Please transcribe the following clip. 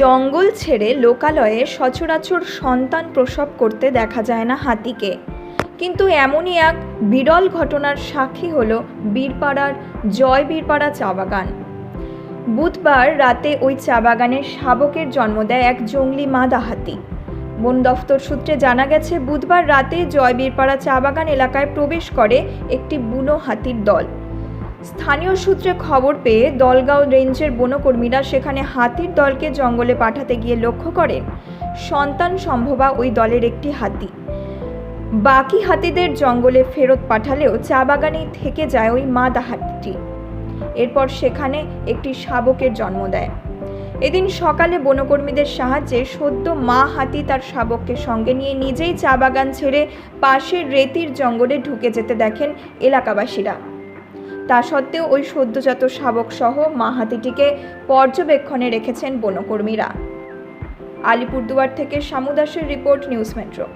জঙ্গল ছেড়ে লোকালয়ে সচরাচর সন্তান প্রসব করতে দেখা যায় না হাতিকে। কিন্তু এমনই এক বিরল ঘটনার সাক্ষী হল বীরপাড়ার জয় বীরপাড়া চা বাগান। বুধবার রাতে ওই চা বাগানের শাবকের জন্ম দেয় এক জঙ্গলি মাদা হাতি। বন দফতর সূত্রে জানা গেছে, বুধবার রাতে জয়বীরপাড়া চা বাগান এলাকায় প্রবেশ করে একটি বুনো হাতির দল। স্থানীয় সূত্রে খবর পেয়ে দলগাঁও রেঞ্জের বনকর্মীরা সেখানে হাতির দলকে জঙ্গলে পাঠাতে গিয়ে লক্ষ্য করেন, সন্তান সম্ভবা ওই দলের একটি হাতি। বাকি হাতিদের জঙ্গলে ফেরত পাঠালেও চা বাগানেই থেকে যায় ওই মাদা হাতিটি। এরপর সেখানে একটি শাবকের জন্ম দেয়। এদিন সকালে বনকর্মীদের সাহায্যে সদ্য মা হাতি তার শাবককে সঙ্গে নিয়ে নিজেই চা বাগান ছেড়ে পাশের রেতির জঙ্গলে ঢুকে যেতে দেখেন এলাকাবাসীরা। তা সত্ত্বেও ওই সদ্যজাত শাবক সহ মা হাতিটিকে পর্যবেক্ষণে রেখেছেন বনকর্মীরা। আলিপুরদুয়ার থেকে শামুদাসের রিপোর্ট, নিউজ মেট্রো।